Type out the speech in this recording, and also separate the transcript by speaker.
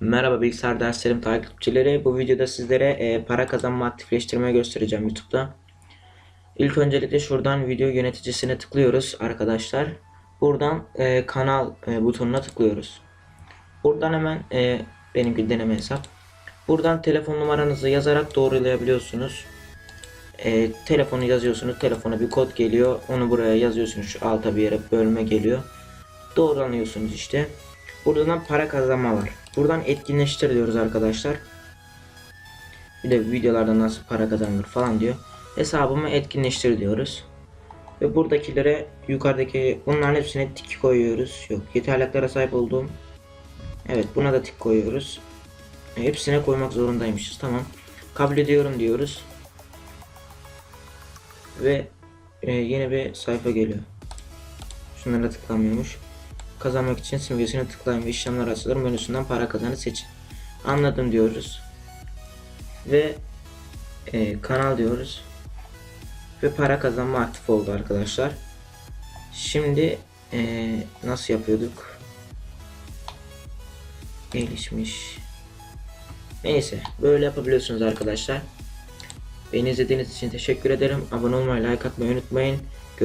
Speaker 1: Merhaba bilgisayar derslerim takipçileri. Bu videoda sizlere e, para kazanma aktifleştirme göstereceğim YouTube'da. İlk öncelikle şuradan video yöneticisine tıklıyoruz arkadaşlar. Buradan e, kanal e, butonuna tıklıyoruz. Buradan hemen e, benimki deneme hesap. Buradan telefon numaranızı yazarak doğrulayabiliyorsunuz. E, telefonu yazıyorsunuz. Telefona bir kod geliyor. Onu buraya yazıyorsunuz. Şu alta bir yere bölme geliyor. Doğrulanıyorsunuz işte. Buradan para kazanma var. Buradan etkinleştir diyoruz arkadaşlar. Bir de videolarda nasıl para kazanılır falan diyor. Hesabımı etkinleştir diyoruz. Ve buradakilere yukarıdaki bunların hepsine tik koyuyoruz. Yok yeterli haklara sahip olduğum. Evet buna da tik koyuyoruz. E, hepsine koymak zorundaymışız. Tamam. Kabul ediyorum diyoruz. Ve e, yeni bir sayfa geliyor. Şunlara tıklamıyormuş. Kazanmak için simgesine tıklayın ve işlemler açılır menüsünden para kazanı seçin. Anladım diyoruz. Ve e, kanal diyoruz. Ve para kazanma aktif oldu arkadaşlar. Şimdi e, nasıl yapıyorduk? Gelişmiş. Neyse böyle yapabiliyorsunuz arkadaşlar. Beni izlediğiniz için teşekkür ederim. Abone olmayı, like atmayı unutmayın.